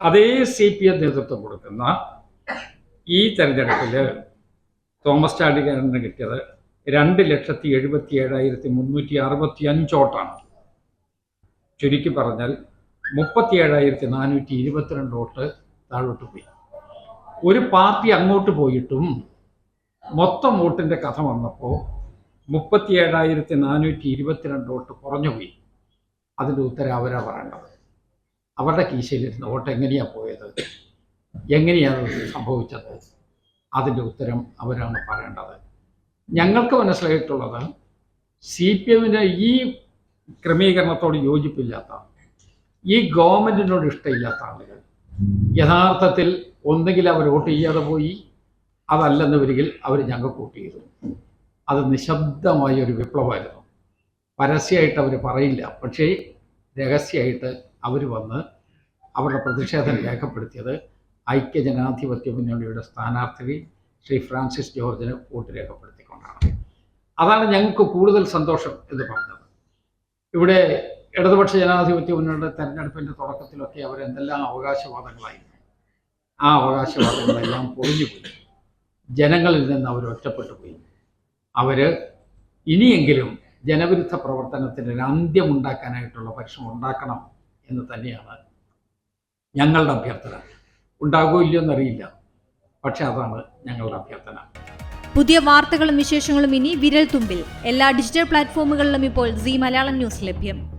അതേ C P M നേതൃത്വം കൊടുക്കുന്ന ഈ തെരഞ്ഞെടുപ്പിൽ തോമസ് ചാണ്ടിക്കാരന് കിട്ടിയത് രണ്ട് ലക്ഷത്തി എഴുപത്തി ഏഴായിരത്തി മുന്നൂറ്റി അറുപത്തി അഞ്ചോട്ടാണ് ചുരുക്കി പറഞ്ഞാൽ മുപ്പത്തി ഏഴായിരത്തി നാനൂറ്റി ഇരുപത്തിരണ്ട് വോട്ട് താഴോട്ട് പോയി. ഒരു പാർട്ടി അങ്ങോട്ട് പോയിട്ടും മൊത്തം വോട്ടിന്റെ കഥ വന്നപ്പോൾ മുപ്പത്തി ഏഴായിരത്തി നാനൂറ്റി ഇരുപത്തിരണ്ട് വോട്ട് കുറഞ്ഞുപോയി അതിന്റെ ഉത്തരം അവരാ പറയേണ്ടത്. അവരുടെ കീശയിലിരുന്ന വോട്ട് എങ്ങനെയാണ് പോയത്? എങ്ങനെയാണ് സംഭവിച്ചത്? അതിന്റെ ഉത്തരം അവരാണ് പറയേണ്ടത്. ഞങ്ങൾക്ക് മനസ്സിലായിട്ടുള്ളത് സി പി എമ്മിന്റെ ഈ ക്രമീകരണത്തോട് യോജിപ്പില്ലാത്ത ഈ ഗവൺമെന്റിനോട് ഇഷ്ടമില്ലാത്ത ആളുകൾ യഥാർത്ഥത്തിൽ ഒന്നുകിൽ അവർ വോട്ട് ചെയ്യാതെ പോയി അതല്ലെന്ന് വരികിൽ അവർ ഞങ്ങൾക്ക് വോട്ട് ചെയ്തു. അത് നിശബ്ദമായ ഒരു വിപ്ലവമായിരുന്നു. പരസ്യമായിട്ട് അവർ പറയില്ല. പക്ഷേ രഹസ്യമായിട്ട് അവർ വന്ന് അവരുടെ പ്രതിഷേധം രേഖപ്പെടുത്തിയത് ഐക്യ ജനാധിപത്യ മുന്നണിയുടെ സ്ഥാനാർത്ഥി ശ്രീ ഫ്രാൻസിസ് ജോർജിന് വോട്ട് രേഖപ്പെടുത്തിക്കൊണ്ടാണ്. അതാണ് ഞങ്ങൾക്ക് കൂടുതൽ സന്തോഷം എന്ന് പറഞ്ഞത്. ഇവിടെ ഇടതുപക്ഷ ജനാധിപത്യ മുന്നണിയുടെ തെരഞ്ഞെടുപ്പിന്റെ തുടക്കത്തിലൊക്കെ അവരെന്തെല്ലാം അവകാശവാദങ്ങളായിരുന്നു ആ അവകാശവാദങ്ങളെല്ലാം പൊളിഞ്ഞുപോയി ജനങ്ങളിൽ നിന്ന് അവർ ഒറ്റപ്പെട്ടു പോയി. അവർ ഇനിയെങ്കിലും ജനവിരുദ്ധ പ്രവർത്തനത്തിന് ഒരു അന്ത്യമുണ്ടാക്കാനായിട്ടുള്ള പരിശ്രമം ഉണ്ടാക്കണം എന്ന് തന്നെയാണ് ഞങ്ങളുടെ അഭ്യർത്ഥന. ഉണ്ടാകുമോ ഇല്ലയോ എന്നറിയില്ല. പക്ഷെ അതാണ് ഞങ്ങളുടെ അഭ്യർത്ഥന. പുതിയ വാർത്തകളും വിശേഷങ്ങളും ഇനി വിരൽ തുമ്പിൽ എല്ലാ ഡിജിറ്റൽ പ്ലാറ്റ്ഫോമുകളിലും ഇപ്പോൾ സി മലയാളം ന്യൂസ് ലഭ്യം.